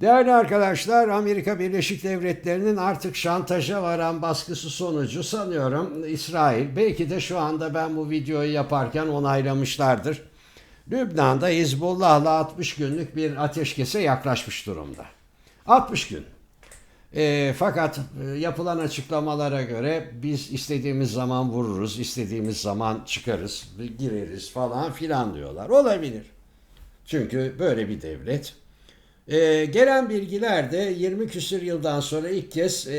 Değerli arkadaşlar, Amerika Birleşik Devletleri'nin artık şantaja varan baskısı sonucu sanıyorum İsrail, belki de şu anda ben bu videoyu yaparken onaylamışlardır. Lübnan'da Hizbullah'la 60 günlük bir ateşkese yaklaşmış durumda. 60 gün. E, fakat e, yapılan açıklamalara göre biz istediğimiz zaman vururuz, istediğimiz zaman çıkarız, gireriz falan filan diyorlar. Olabilir. Çünkü böyle bir devlet. E, gelen bilgiler de 20 küsür yıldan sonra ilk kez e,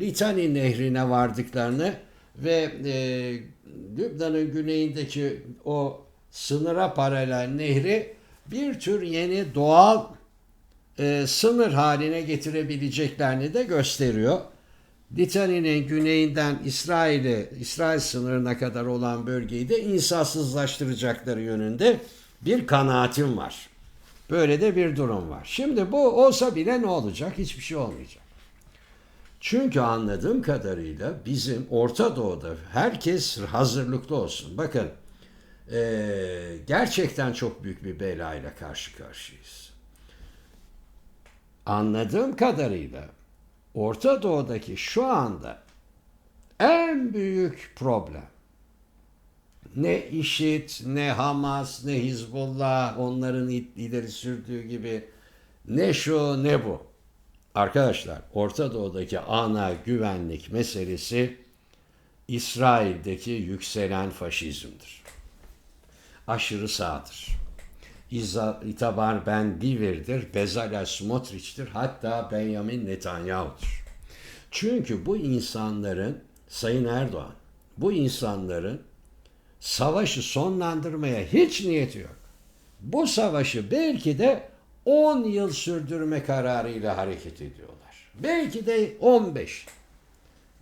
Litani nehrine vardıklarını ve e, Lübnan'ın güneyindeki o sınıra paralel nehri bir tür yeni doğal e, sınır haline getirebileceklerini de gösteriyor. Litani'nin güneyinden İsrail'e, İsrail sınırına kadar olan bölgeyi de insafsızlaştıracakları yönünde bir kanaatim var. Böyle de bir durum var. Şimdi bu olsa bile ne olacak? Hiçbir şey olmayacak. Çünkü anladığım kadarıyla bizim Orta Doğu'da herkes hazırlıklı olsun. Bakın eee, gerçekten çok büyük bir belayla karşı karşıyayız. Anladığım kadarıyla Orta Doğu'daki şu anda en büyük problem ne IŞİD, ne Hamas, ne Hizbullah onların ileri sürdüğü gibi ne şu ne bu. Arkadaşlar Orta Doğu'daki ana güvenlik meselesi İsrail'deki yükselen faşizmdir. Aşırı sağdır. İtabar Ben Giver'dir, Bezalel Smotrich'tir, hatta Benjamin Netanyahu'dur. Çünkü bu insanların, Sayın Erdoğan, bu insanların savaşı sonlandırmaya hiç niyeti yok. Bu savaşı belki de 10 yıl sürdürme kararıyla hareket ediyorlar. Belki de 15.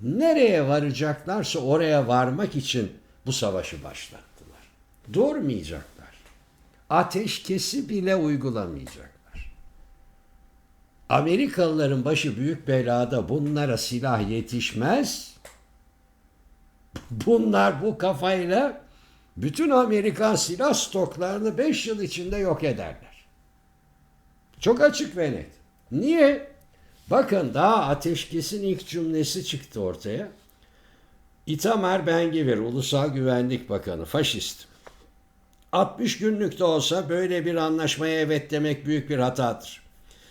Nereye varacaklarsa oraya varmak için bu savaşı başlattılar. Durmayacaklar. Ateşkesi bile uygulamayacaklar. Amerikalıların başı büyük belada bunlara silah yetişmez. Bunlar bu kafayla bütün Amerikan silah stoklarını 5 yıl içinde yok ederler. Çok açık ve net. Niye? Bakın daha ateşkesin ilk cümlesi çıktı ortaya. İtamar Ben-Gvir, Ulusal Güvenlik Bakanı, faşist. 60 günlük de olsa böyle bir anlaşmaya evet demek büyük bir hatadır.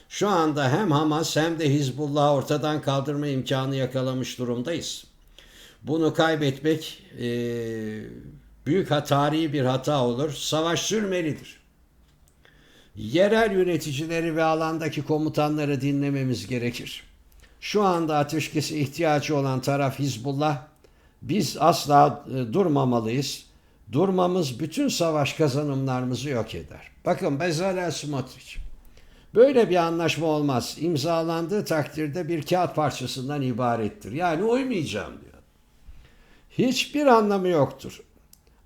Şu anda hem Hamas hem de Hizbullah ortadan kaldırma imkanı yakalamış durumdayız. Bunu kaybetmek e, büyük tarihi bir hata olur. Savaş sürmelidir. Yerel yöneticileri ve alandaki komutanları dinlememiz gerekir. Şu anda ateşkese ihtiyacı olan taraf Hizbullah. Biz asla e, durmamalıyız. Durmamız bütün savaş kazanımlarımızı yok eder. Bakın Bezalel Smotrich. Böyle bir anlaşma olmaz. İmzalandığı takdirde bir kağıt parçasından ibarettir. Yani uymayacağım diyor. Hiçbir anlamı yoktur.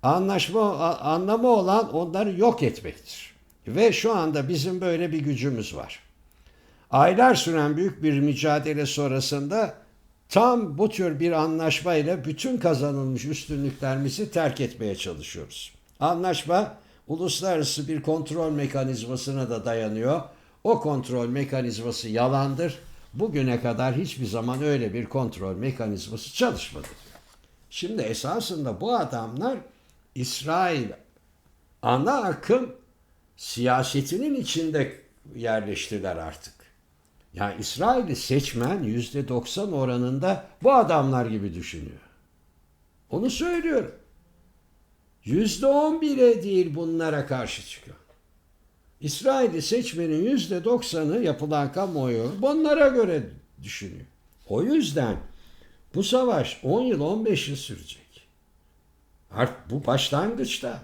Anlaşma anlamı olan onları yok etmektir. Ve şu anda bizim böyle bir gücümüz var. Aylar süren büyük bir mücadele sonrasında tam bu tür bir anlaşmayla bütün kazanılmış üstünlüklerimizi terk etmeye çalışıyoruz. Anlaşma uluslararası bir kontrol mekanizmasına da dayanıyor. O kontrol mekanizması yalandır. Bugüne kadar hiçbir zaman öyle bir kontrol mekanizması çalışmadı. Şimdi esasında bu adamlar İsrail ana akım siyasetinin içinde yerleştiler artık. Yani İsrail'i seçmen yüzde doksan oranında bu adamlar gibi düşünüyor. Onu söylüyorum. Yüzde on bile değil bunlara karşı çıkıyor. İsrail'i seçmenin yüzde doksanı yapılan kamuoyu bunlara göre düşünüyor. O yüzden bu savaş 10 yıl 15 yıl sürecek. Artık bu başlangıçta.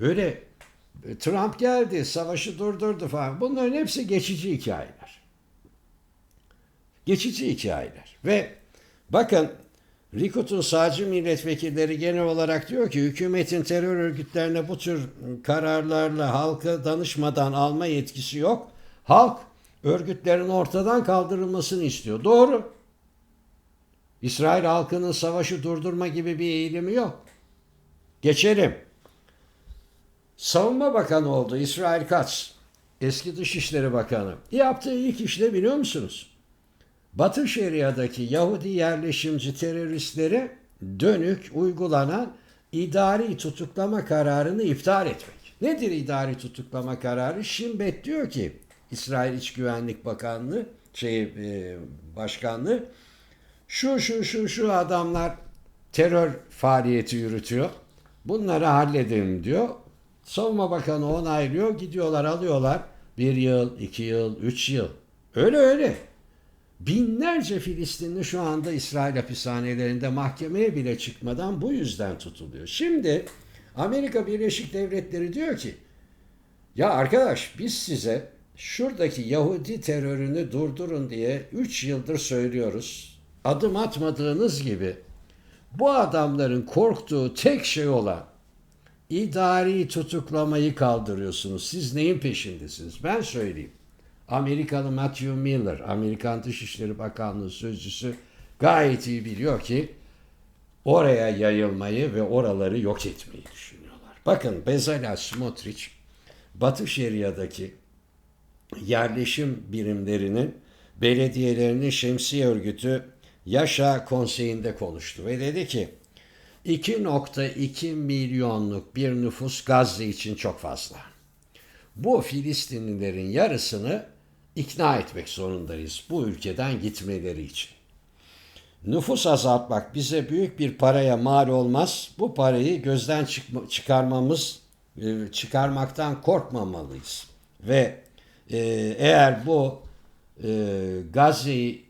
Öyle e, Trump geldi, savaşı durdurdu falan. Bunların hepsi geçici hikayeler. Geçici hikayeler. Ve bakın Likud'un sağcı milletvekilleri genel olarak diyor ki hükümetin terör örgütlerine bu tür kararlarla halka danışmadan alma yetkisi yok. Halk örgütlerin ortadan kaldırılmasını istiyor. Doğru. İsrail halkının savaşı durdurma gibi bir eğilimi yok. Geçelim. Savunma Bakanı oldu İsrail Katz. eski Dışişleri Bakanı. Yaptığı ilk iş ne biliyor musunuz? Batı Şeria'daki Yahudi yerleşimci teröristlere dönük uygulanan idari tutuklama kararını iptal etmek. Nedir idari tutuklama kararı? Şimbet diyor ki İsrail İç Güvenlik Bakanlığı şey e, başkanlığı şu şu şu şu adamlar terör faaliyeti yürütüyor. Bunları halledelim diyor. Savunma Bakanı onaylıyor. Gidiyorlar alıyorlar. Bir yıl, iki yıl, üç yıl. Öyle öyle. Binlerce Filistinli şu anda İsrail hapishanelerinde mahkemeye bile çıkmadan bu yüzden tutuluyor. Şimdi Amerika Birleşik Devletleri diyor ki ya arkadaş biz size şuradaki Yahudi terörünü durdurun diye 3 yıldır söylüyoruz. Adım atmadığınız gibi bu adamların korktuğu tek şey olan idari tutuklamayı kaldırıyorsunuz. Siz neyin peşindesiniz? Ben söyleyeyim. Amerikalı Matthew Miller, Amerikan Dışişleri Bakanlığı sözcüsü gayet iyi biliyor ki oraya yayılmayı ve oraları yok etmeyi düşünüyorlar. Bakın Bezalel Smotrich Batı Şeria'daki yerleşim birimlerinin belediyelerinin şemsiye örgütü Yaşa Konseyi'nde konuştu ve dedi ki 2.2 milyonluk bir nüfus Gazze için çok fazla. Bu Filistinlilerin yarısını ikna etmek zorundayız bu ülkeden gitmeleri için. Nüfus azaltmak bize büyük bir paraya mal olmaz. Bu parayı gözden çıkma- çıkarmamız, e, çıkarmaktan korkmamalıyız. Ve e, eğer bu e, Gazze'yi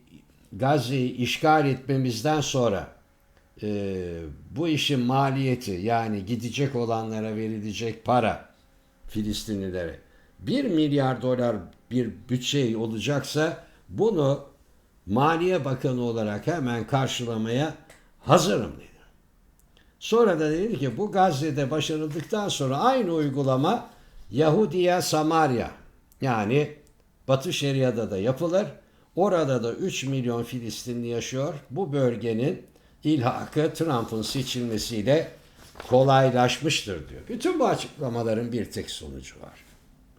Gazze'yi işgal etmemizden sonra e, bu işin maliyeti yani gidecek olanlara verilecek para Filistinlilere 1 milyar dolar bir bütçe olacaksa bunu Maliye Bakanı olarak hemen karşılamaya hazırım dedi. Sonra da dedi ki bu Gazze'de başarıldıktan sonra aynı uygulama Yahudiya Samarya yani Batı Şeria'da da yapılır. Orada da 3 milyon Filistinli yaşıyor. Bu bölgenin ilhakı Trump'ın seçilmesiyle kolaylaşmıştır diyor. Bütün bu açıklamaların bir tek sonucu var.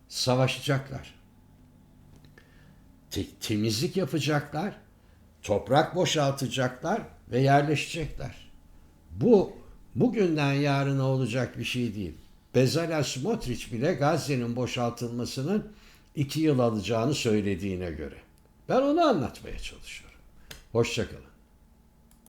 Savaşacaklar. Te- temizlik yapacaklar. Toprak boşaltacaklar ve yerleşecekler. Bu bugünden yarına olacak bir şey değil. Bezalel Smotrich bile Gazze'nin boşaltılmasının iki yıl alacağını söylediğine göre. Ben onu anlatmaya çalışıyorum. Hoşçakalın.